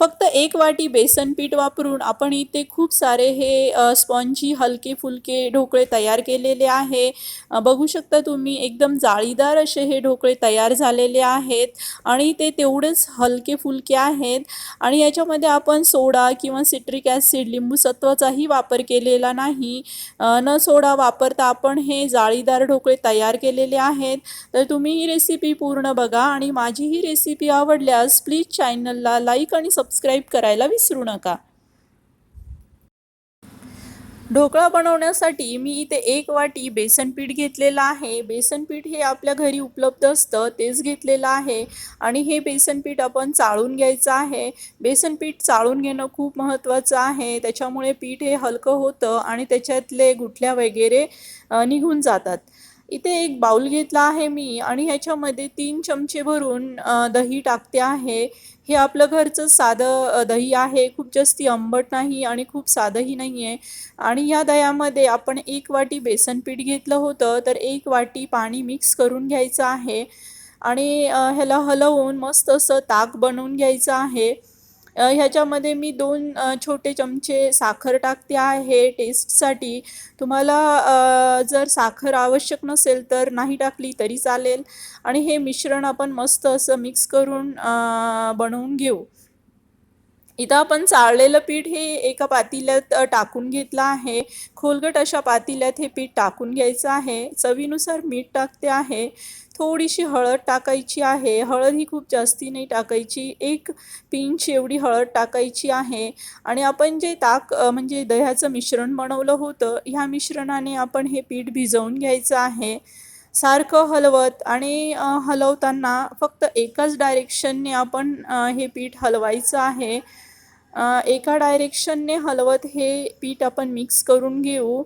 फक्त एक वाटी बेसन पीठ वापरून आपण इथे खूप सारे हे स्पॉन्जी हलके फुलके ढोकळे तयार केलेले आहे. बघू शकता तुम्ही एकदम जाळीदार असे हे ढोकळे तयार झालेले आहेत आणि ते तेवढेच हलके फुलके आहेत. आणि याच्यामध्ये आपण सोडा किंवा सिट्रिक ॲसिड लिंबू सत्वाचाही वापर केलेला नाही. न सोडा वापरता आपण हे जाळीदार ढोकळे तयार केलेले आहेत. तर तुम्ही ही रेसिपी पूर्ण बघा आणि माझी ही रेसिपी आवडल्यास प्लीज चॅनलला लाईक आणि सबस्क्राईब करायला विसरू नका. ढोकळा बनवण्यासाठी मी इथे एक वाटी बेसन पीठ घेतलेलं आहे. बेसन पीठ हे आपल्या घरी उपलब्ध असतं तेच घेतलेलं आहे. आणि हे बेसन पीठ आपण चाळून घ्यायचं आहे. बेसन पीठ चाळून घेणं खूप महत्त्वाचं आहे. त्याच्यामुळे पीठ हे हलकं होतं आणि त्याच्यातले गुठल्या वगैरे निघून जातात. इथे एक बाउल घेतला आहे मी आणि ह्याच्यामध्ये तीन चमचे भरून दही टाकते आहे. हे आपलं घरचं साधं दही आहे. खूप जास्ती आंबट नाही आणि खूप साधंही नाही आहे आणि या दह्यामध्ये आपण एक वाटी बेसन पीठ घेतलं होतं तर एक वाटी पाणी मिक्स करून घ्यायचं आहे. आणि ह्याला हलवून मस्त असं ताक बनवून घ्यायचं आहे. ह्याच्यामध्ये मी दोन छोटे चमचे साखर टाकते आहे टेस्टसाठी. तुम्हाला जर साखर आवश्यक नसेल तर नाही टाकली तरी चालेल. आणि हे मिश्रण आपण मस्त असं मिक्स करून बनवून घेऊ. इथं आपण चाळलेलं पीठ हे एका पातेल्यात टाकून घेतलं आहे. खोलगट अशा पातेल्यात हे पीठ टाकून घ्यायचं आहे. चवीनुसार मीठ टाकते आहे. थोडीशी हळद टाकायची आहे. हळद ही खूप जास्ती नाही टाकायची. एक पिंच एवढी हळद टाकायची आहे. आणि आपण जे ताक म्हणजे दह्याचं मिश्रण बनवलं होतं ह्या मिश्रणाने आपण हे पीठ भिजवून घ्यायचं आहे. सारखं हलवत आणि हलवताना फक्त एकाच डायरेक्शनने आपण हे पीठ हलवायचं आहे. एका डायरेक्शनने हलवत हे पीठ आपण मिक्स करून घेऊ.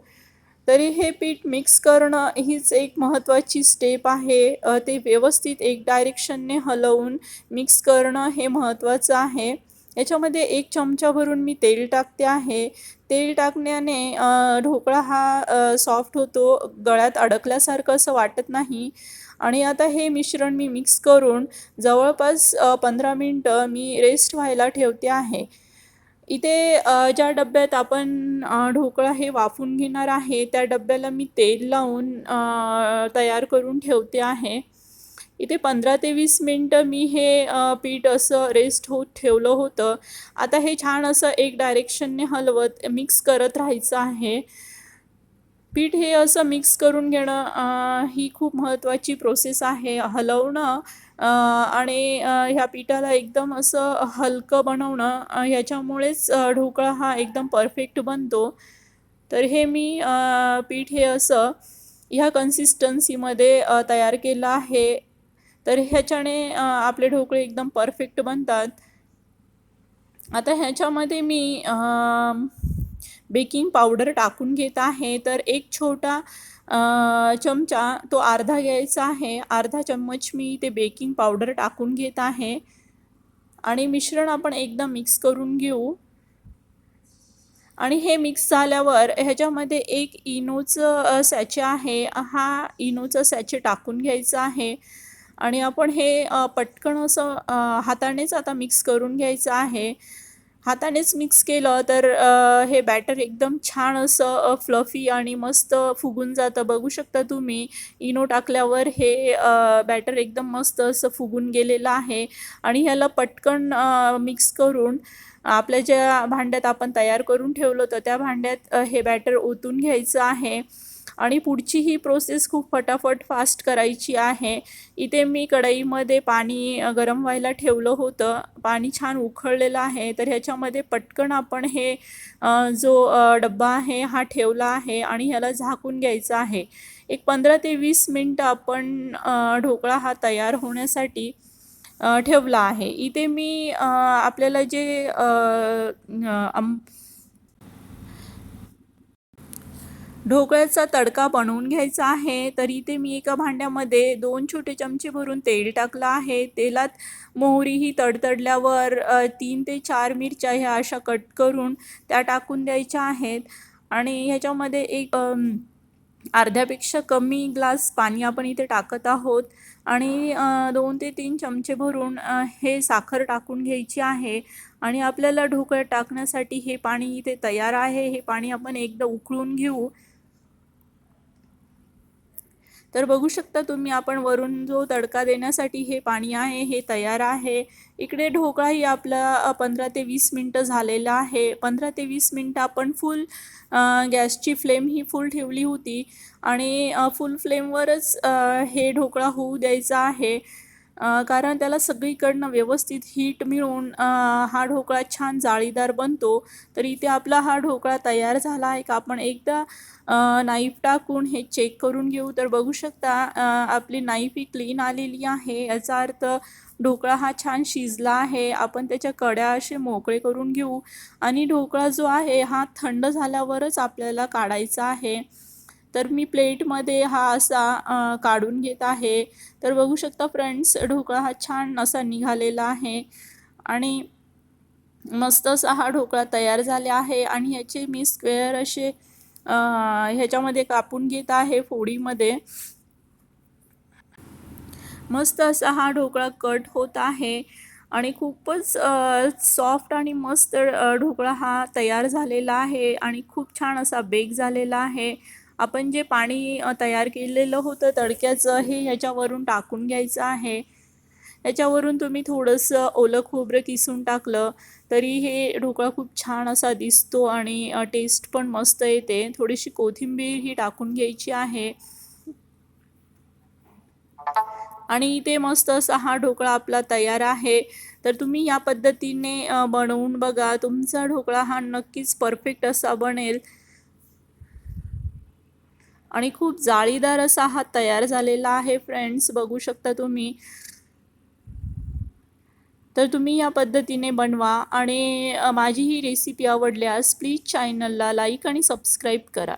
तरी हे पीठ मिक्स करणं हीच एक महत्त्वाची स्टेप आहे. ते व्यवस्थित एक डायरेक्शनने हलवून मिक्स करणं हे महत्त्वाचं आहे. याच्यामध्ये एक चमचा भरून मी तेल टाकते आहे. तेल टाकण्याने ढोकळा हा सॉफ्ट होतो गळ्यात अडकल्यासारखं असं वाटत नाही. आणि आता हे मिश्रण मी मिक्स करून जवळपास पंधरा मिनटं मी रेस्ट व्हायला ठेवते आहे. इथे ज्या डब्यात आपण ढोकळा हे वाफून घेणार आहे त्या डब्याला मी तेल लावून तयार करून ठेवते आहे. इथे पंधरा ते वीस मिनटं मी हे पीठ असं रेस्ट होत ठेवलं होतं. आता हे छान असं एक डायरेक्शनने हलवत मिक्स करत राहायचं आहे. पीठ हे असं मिक्स करून घेणं ही खूप महत्त्वाची प्रोसेस आहे. हलवणं आणि ह्या पिठाला एकदम असं हलकं बनवणं ह्याच्यामुळेच ढोकळा हा एकदम परफेक्ट बनतो. तर हे मी पीठ हे असं ह्या कन्सिस्टन्सीमध्ये तयार केलं आहे. तर ह्याच्याने आपले ढोकळे एकदम परफेक्ट बनतात. आता ह्याच्यामध्ये मी बेकिंग पावडर टाकून घेत आहे. तर एक छोटा चमचा तो अर्धा घ्यायचा आहे. अर्धा चम्मच मी ते बेकिंग पावडर टाकून घेत आहे. आणि मिश्रण आपण एकदा मिक्स करून घेऊ. आणि हे मिक्स झाल्यावर ह्याच्यामध्ये एक इनोचं सॅचे आहे. हा इनोचं सॅचे टाकून घ्यायचं आहे. आणि आपण हे पटकन असं हातानेच आता मिक्स करून घ्यायचं आहे. हातानेच मिक्स केलं तर हे बॅटर एकदम छान असं फ्लफी आणि मस्त फुगून जातं. बघू शकता तुम्ही इनो टाकल्यावर हे बॅटर एकदम मस्त असं फुगून गेलेलं आहे. आणि ह्याला पटकन मिक्स करून आपल्या ज्या भांड्यात आपण तयार करून ठेवलं होतं त्या भांड्यात हे बॅटर ओतून घ्यायचं आहे. आणि पुढची ही प्रोसेस खूप फटाफट फास्ट करायची आहे. इथे मी कढईमध्ये पाणी गरम व्हायला ठेवलं होतं. पाणी छान उखळलेलं आहे. तर ह्याच्यामध्ये पटकन आपण हे जो डब्बा आहे हा ठेवला आहे आणि ह्याला झाकून घ्यायचा आहे. एक पंधरा ते वीस मिनटं आपण ढोकळा हा तयार होण्यासाठी ठेवला आहे. इथे मी आपल्याला जे अ, आम ढोकळ्याचा तडका बनवून घ्यायचा आहे. तर इथे मी एका भांड्यामध्ये दोन छोटे चमचे भरून तेल टाकलं आहे. तेलात मोहरी ही तडतडल्यावर तीन ते चार मिरच्या ह्या अशा कट करून त्या टाकून द्यायच्या आहेत. आणि ह्याच्यामध्ये एक अर्ध्यापेक्षा कमी ग्लास पाणी आपण इथे टाकत आहोत. आणि दोन ते तीन चमचे भरून हे साखर टाकून घ्यायची आहे. आणि आपल्याला ढोकळ्यात टाकण्यासाठी हे पाणी इथे तयार आहे. हे पाणी आपण एकदा उकळून घेऊ. तर बघू शकता तुम्ही आपण वरून जो तडका देण्यासाठी हे पाणी आहे हे तयार आहे. इकडे ढोकळाही आपला पंधरा ते वीस मिनटं झालेला आहे. पंधरा ते वीस मिनटं आपण फुल गॅसची फ्लेम ही फुल ठेवली होती. आणि फुल फ्लेमवरच हे ढोकळा होऊ द्यायचा आहे. कारण त्याला सगळीकडनं व्यवस्थित हीट मिळून हा ढोकळा छान जाळीदार बनतो. तर इथे आपला हा ढोकळा तयार झाला आहे. का आपण एकदा नाईफ टाकून हे चेक करून घेऊ. तर बघू शकता आपली नाईफ ही क्लीन आलेली आहे. याचा अर्थ ढोकळा हा छान शिजला आहे. आपण त्याच्या कड्या असे मोकळे करून घेऊ. आणि ढोकळा जो आहे हा थंड झाल्यावरच आपल्याला काढायचा आहे. तर मी प्लेटमध्ये हा असा काढून घेत आहे. तर बघू शकता फ्रेंड्स ढोकळा हा छान असा निघालेला आहे. आणि मस्त असा हा ढोकळा तयार झाला आहे. आणि ह्याचे मी स्क्वेअर असे ह्याच्यामध्ये कापून घेत आहे फोडीमध्ये. मस्त असा हा ढोकळा कट होत आहे. आणि खूपच सॉफ्ट आणि मस्त ढोकळा हा तयार झालेला आहे. आणि खूप छान असा बेक झालेला आहे. आपण जे पाणी तयार केलेलं होतं तडक्याचं हे ह्याच्यावरून टाकून घ्यायचं आहे. याच्यावरून तुम्ही थोडंसं ओलं खोबरं किसून टाकलं तरी हे ढोकळा खूप छान असा दिसतो आणि टेस्ट पण मस्त येते. थोडीशी कोथिंबीर ही टाकून घ्यायची आहे. आणि इथे मस्त असा हा ढोकळा आपला तयार आहे. तर तुम्ही या पद्धतीने बनवून बघा. तुमचा ढोकळा हा नक्कीच परफेक्ट असा बनेल. आणि खूप जाळीदार असा हा तयार झालेला आहे फ्रेंड्स बघू शकता तुम्ही. तर तुम्ही या पद्धतीने बनवा आणि माझी ही रेसिपी आवडल्यास प्लीज चॅनलला लाईक आणि सबस्क्राईब करा.